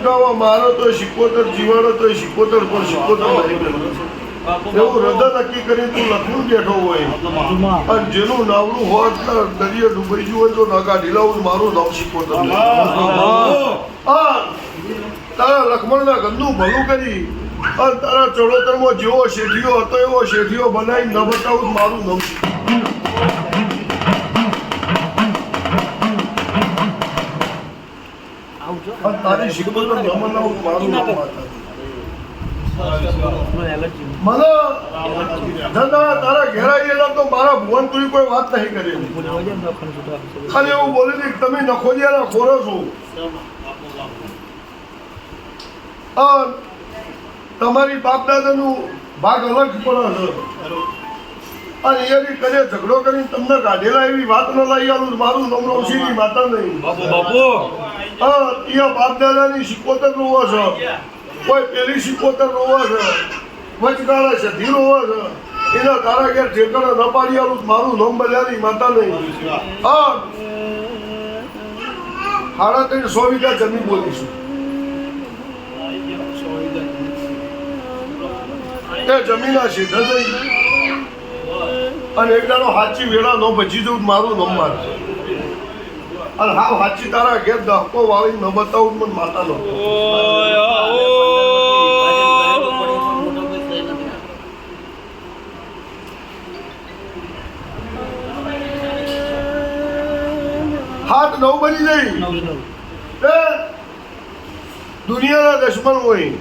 ચૂંટાવા મારો તો સિકોતર જીવાડો તો સિકોતર પર સિકોતર એવું હૃદય નક્કી કરી તું લખવું બેઠો હોય. અને જેનું નાવડું હોત દરિયે ડૂબાઈ ગયું હોય તો નાગા ઢીલાવું મારું નામ સિકોતર હા. તારા લખમણના ગંદુ ભલું કરી અને તારા ચડોતરમાં જેવો શેઠિયો હતો એવો શેઠિયો બનાવી ન બતાવું મારું નામ સિકોતર. અને તારી સિકોતર ન બનાવું મારું મને દાદા તારા ઘેરાયેલા તો મારા ભુવન તું કોઈ વાત નહીં કરેલી ખાલી એવું બોલી હતી તમે નખોડિયાના ખોરો છો. તમારી બાપ દાદાનું ભાગ અલગ પડે છે અને એની કરે ઝઘડો કરીને તમને કાઢેલા એવી વાત ન લઈ આલું મારું નમરો માતા નહીં. હા ત્યાં બાપ દાદાની સિકોતર રોવો છે કોઈ પેલી સિકોતર રોવો છે વચગાળા છે, ધીરો રોવો છે એના તારા ઘેર ઠેકાણા ન પાડી મારું નામ બજારી માતા નહીં. હા સાડા ત્રણ સો વીઘા જમીન બોલીશું તે જમીન આ સીધા થઈ અને એક હાચી વેળા નો ભજી જવું મારું નમ માર અને હા વાંચી તારા ઘેર ધક્કો વાળી ન બતાવું મને માતા નો હાથ નવ બની જઈ દુનિયાના દુશ્મન હોય.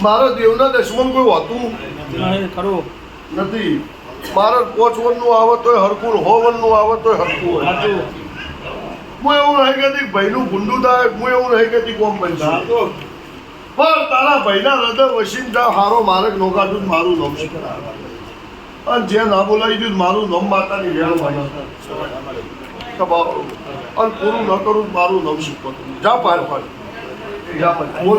મારો દેવના દુશ્મન કોઈ હોતું નથી. મારા પોચ વનનું આવત હોય હરકું હો વનનું આવત હોય. હરકું હોય હું એવું નહીં કહેતી ભાઈનું ગુંડું થાય હું એવું નહીં કહેતી કોમ બનશે પણ તારા ભાઈના હૃદય વસીને જા હારો માર્ગ નોકાતું મારું નામ છે. અને જે ના બોલાવી દીધું મારું નામ માતાની વેળ અને પૂરું ન કરું મારું નામ શીખવાનું જા પાર પાડ જા બોલ